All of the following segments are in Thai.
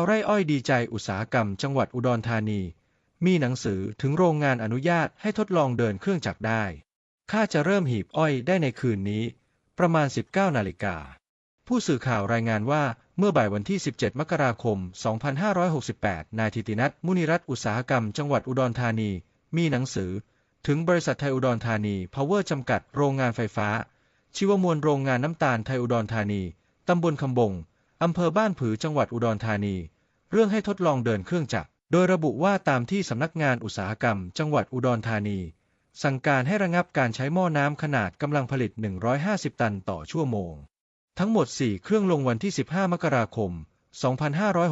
าวไร่อ้อยดีใจอุตสาหกรรมจังหวัดอุดรธานี มีหนังสือถึงโรงงานอนุญาตให้ทดลองเดินเครื่องจักรได้ ค่าจะเริ่มหีบอ้อยได้ในคืนนี้ ประมาณ 19 นาฬิกา ผู้สื่อข่าวรายงานว่าเมื่อบ่ายวันที่ 17 มกราคม 2568 นายธิตินัทมุนิรัตน์อุตสาหกรรมจังหวัดอุดรธานี มีหนังสือ ถึงบริษัทไทยอุดรธานีพาวเวอร์จำกัดโรงงานไฟฟ้า ชีวมวลโรงงานน้ำตาลไทยอุดรธานี ตำบลคำบงอำเภอบ้านผือจังหวัดอุดรธานี เรื่องให้ทดลองเดินเครื่องจักร โดยระบุว่าตามที่สำนักงานอุตสาหกรรม จังหวัดอุดรธานี สั่งการให้ระงับการใช้หม้อน้ำขนาดกำลังผลิต 150 ตันต่อชั่วโมง ทั้งหมด 4 เครื่องลงวันที่ 15 มกราคม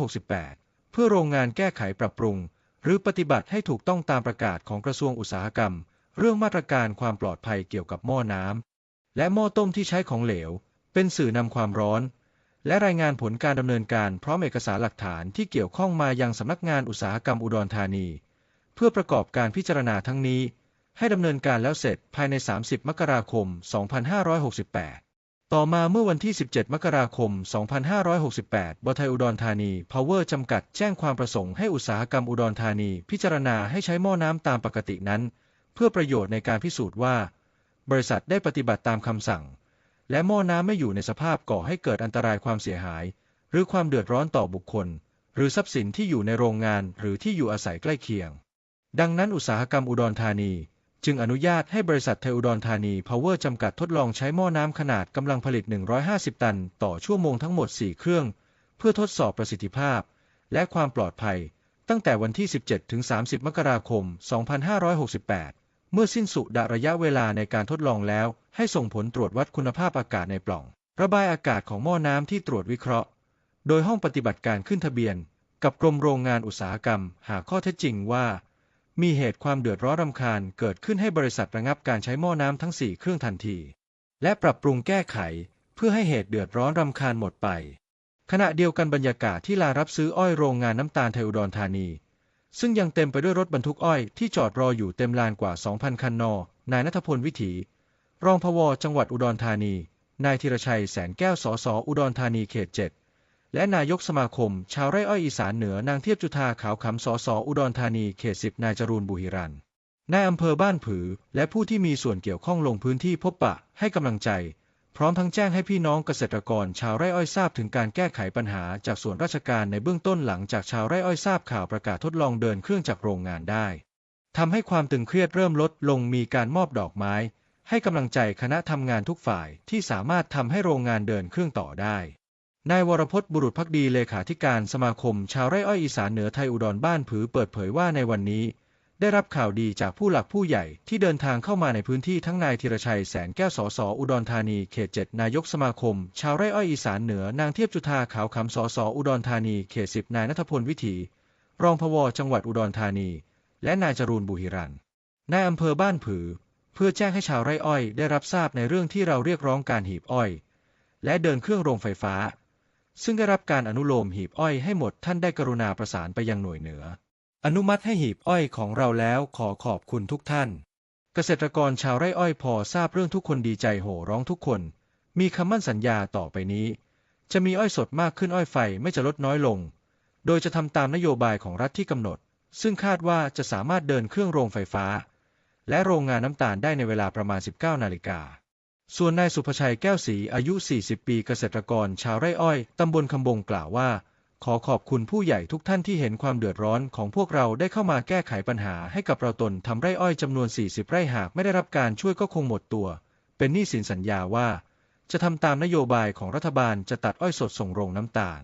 2568 เพื่อโรงงานแก้ไขปรับปรุง หรือปฏิบัติให้ถูกต้องตามประกาศของกระทรวงอุตสาหกรรม เรื่องมาตรการความปลอดภัยเกี่ยวกับหม้อน้ำและหม้อต้มที่ใช้ของเหลว เป็นสื่อนำความร้อน และรายงานผลการดำเนินการพร้อมเอกสารหลักฐานที่เกี่ยวข้องมายังสำนักงานอุตสาหกรรมอุดรธานี เพื่อประกอบการพิจารณาทั้งนี้ ให้ดำเนินการแล้วเสร็จภายใน 30 มกราคม 2568 ต่อมาเมื่อวันที่ 17 มกราคม 2568บไทยอุดรธานีพาวเวอร์จำกัดแจ้งความประสงค์ให้อุตสาหกรรมอุดรธานี พิจารณาให้ใช้หม้อน้ำตามปกตินั้น เพื่อประโยชน์ในการพิสูจน์ว่า บริษัทได้ปฏิบัติตามคำสั่ง และหม้อน้ำไม่อยู่ในสภาพก่อให้เกิดอันตรายความเสียหาย หรือความเดือดร้อนต่อบุคคล หรือทรัพย์สินที่อยู่ในโรงงานหรือที่อยู่อาศัยใกล้เคียง ดังนั้นอุตสาหกรรมอุดรธานี จึงอนุญาตให้บริษัทไทยอุดรธานีพาวเวอร์จำกัดทดลองใช้หม้อน้ำขนาดกำลังผลิต 150 ตัน ต่อชั่วโมงทั้งหมด 4 เครื่อง เพื่อทดสอบประสิทธิภาพ และความปลอดภัย ตั้งแต่วันที่ 17 ถึง 30 มกราคม 2568 เมื่อสิ้นสุดระยะเวลาในการทดลองแล้ว ให้ส่งผลตรวจวัดคุณภาพอากาศในปล่อง ระบายอากาศของหม้อน้ำที่ตรวจวิเคราะห์ โดยห้องปฏิบัติการขึ้นทะเบียน กับกรมโรงงานอุตสาหกรรม หาข้อเท็จจริงว่า มีเหตุความเดือดร้อนรำคาญเกิดขึ้นให้บริษัทระงับการใช้หม้อน้ำทั้ง 4 เครื่องทันที และปรับปรุงแก้ไข เพื่อให้เหตุเดือดร้อนรำคาญหมดไป ขณะเดียวกันบรรยากาศที่ลารับซื้ออ้อยโรงงานน้ำตาลไทยอุดรธานี ซึ่งยังเต็มไปด้วยรถบรรทุกอ้อยที่จอดรออยู่เต็มลานกว่า 2,000 คันนอ นายนัทพลวิถี รองพวจังหวัดอุดรธานี นายธีรชัยแสนแก้วสสอุดรธานีเขตเจ็ดและนายกสมาคม ชาวไร่อ้อยอีสานเหนือนางเทียบจุธาขาวขำสสอุดรธานีเขตสิบนายจรูนบุหิรันนายอำเภอบ้านผือ และผู้ที่มีส่วนเกี่ยวข้องลงพื้นที่พบปะให้กำลังใจ พร้อมทั้งแจ้งให้พี่น้องเกษตรกรชาวไร่อ้อยทราบถึงการแก้ไขปัญหาจากส่วนราชการในเบื้องต้นหลังจากชาวไร่อ้อยทราบข่าวประกาศทดลองเดินเครื่องจากโรงงานได้ทำให้ความตึงเครียดเริ่มลดลงมีการมอบดอกไม้ ให้กำลังใจคณะทำงานทุกฝ่ายที่สามารถทำให้โรงงานเดินเครื่องต่อได้นายวรพจน์บุรุษพักดีเลขาธิการสมาคม ชาวไร่อ้อยอีสานเหนือไทยอุดรบ้านผือเปิดเผยว่าในวันนี้ ได้รับข่าวดีจากผู้หลักผู้ใหญ่ที่เดินทางเข้ามาในพื้นที่ทั้งนายธีรชัยแสนแก้วสสอุดรธานีเขตเจ็ดนายกสมาคม ชาวไร่อ้อยอีสานเหนือนางเทียบจุธาขาวขำสสอุดรธานีเขตสิบนายนัทพลวิถี รองพวจังหวัดอุดรธานี และนายจรูนบุหิรันนายอำเภอบ้านผือ เพื่อแจ้งให้ชาวไร่อ้อย ได้รับทราบในเรื่องที่เราเรียกร้องการหีบอ้อย และเดินเครื่องโรงไฟฟ้า ซึ่งได้รับการอนุโลมหีบอ้อยให้หมดท่านได้กรุณาประสานไปยังหน่วยเหนือ อนุมัติให้หีบอ้อยของเราแล้วขอขอบคุณทุกท่าน เกษตรกรชาวไร่อ้อยพอทราบเรื่องทุกคนดีใจโห่ร้องทุกคน มีคำมั่นสัญญาต่อไปนี้ จะมีอ้อยสดมากขึ้นอ้อยไฟไม่จะลดน้อยลง โดยจะทำตามนโยบายของรัฐที่กำหนด ซึ่งคาดว่าจะสามารถเดินเครื่องโรงไฟฟ้า และโรงงานน้ำตาลได้ในเวลาประมาณ 19 นาฬิกาส่วนนายสุภชัยแก้วศรีอายุ 40 ปีเกษตรกรชาวไร่อ้อย ตำบลคำบงกล่าวว่า ขอขอบคุณผู้ใหญ่ทุกท่านที่เห็นความเดือดร้อนของพวกเราได้เข้ามาแก้ไขปัญหาให้กับเราตนทำไร่อ้อยจำนวน 40 ไร่หากไม่ได้รับการช่วยก็คงหมดตัว เป็นหนี้สินสัญญาว่า จะทำตามนโยบายของรัฐบาลจะตัดอ้อยสดส่งโรงน้ำตาล